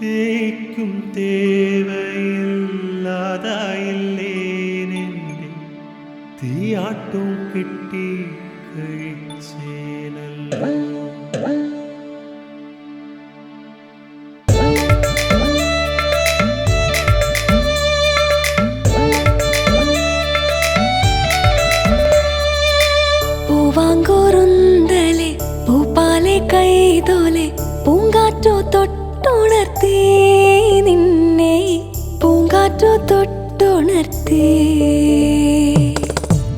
തേക്കും തേവയില്ലാതായില്ലേ തീയാട്ടും കിട്ടി കഴിച്ചേനല്ല. പൂവാങ്കൂറുന്തലെ പൂപ്പാലെ കൈതോലെ തൊട്ടുണർത്തി നിന്നെ പൂങ്കാറ്റോ തൊട്ടുണർത്തി.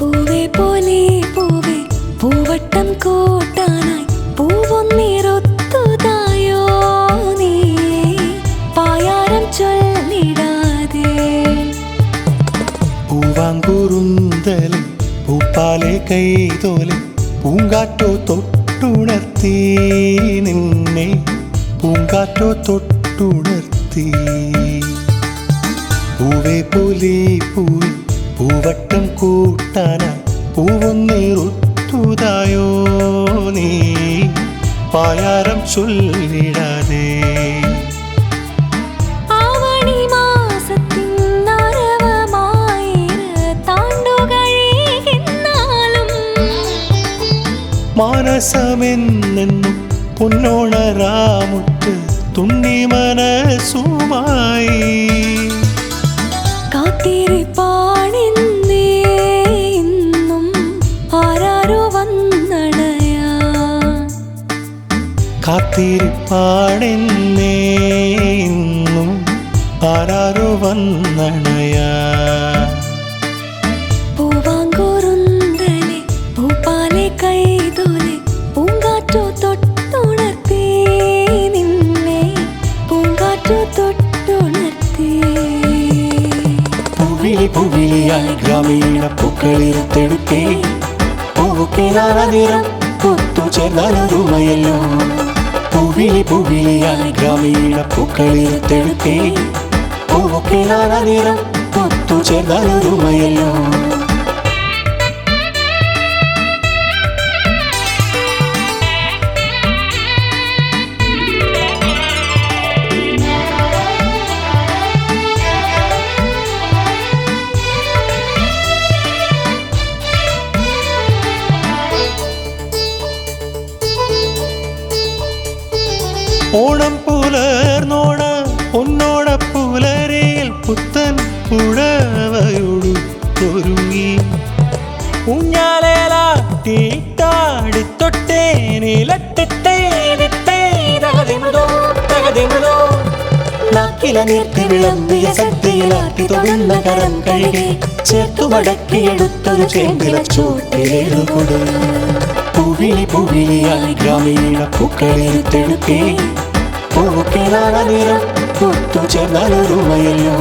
പൂവേ പോലെ പൂവേ പൂവട്ടം കൂട്ടാനായി പൂവൊന്നിറൊത്തുതായോ നീ? പായാരം ചൊല്ലിടാതെ. പൂവാങ്കുറുന്തലെ പൂപ്പാലെ കൈതോലെ പൂങ്കാറ്റോ തൊട്ടുണർത്തി നിന്നെ. പൂങ്കാറ്റോ തൊട്ടുണർത്തി പൂവേ പോലെ പൂവി പൂവട്ടം കൂട്ടാന പൂവൊന്നിറുത്തുതായോ നീ? പായാരം ചൊല്ലിടാതെ. മാനസമെന്നും പൊന്നോണ പൊന്നോണരാമുറ്റ് തുണ്ണി മനസ്സുമായി. കാത്തിരിപ്പാണെന്നേ ആരാരോ വന്നണയ. കാത്തിരിപ്പാണെന്നേ ഇന്നും ആരാരോ വന്നണയാ. പൂവാങ്കൂറുന്തലെ പൂപ്പാലെ കൈതോലെ പൂവിളി പൂവിളിയായി ഗ്രാമീണ പൂക്കളിരുത്തെടുക്കേ പൂവുക്കിനാറ നിറം പുത്തു ചേർന്നൊരുമയല്ലോ പൂവിളി പൂവിളിയായി ഗ്രാമീണ പൂക്കളിരുത്തെടുക്കേ പൂവുക്കിനാറ നിറം പുത്തു ചേർന്നൊരുമയല്ലോ ഓണം പുലർന്നോണ ഒന്നോട പുലരയിൽ പുത്തൻ പുഴവയൊടു ഒരുങ്ങി. ഊഞ്ഞാലേലാട്ടിട്ടാടിത്തൊട്ടേ നാക്കില നീർത്തി വിളമ്പിയ പൂവിളി പൂവിളിയായി ഗ്രാമീണ പൂക്കളിരുത്തെടുക്കേ പൂക്കിനാണ നിറം പുത്തു ചേർന്നൊരുമയല്ലോ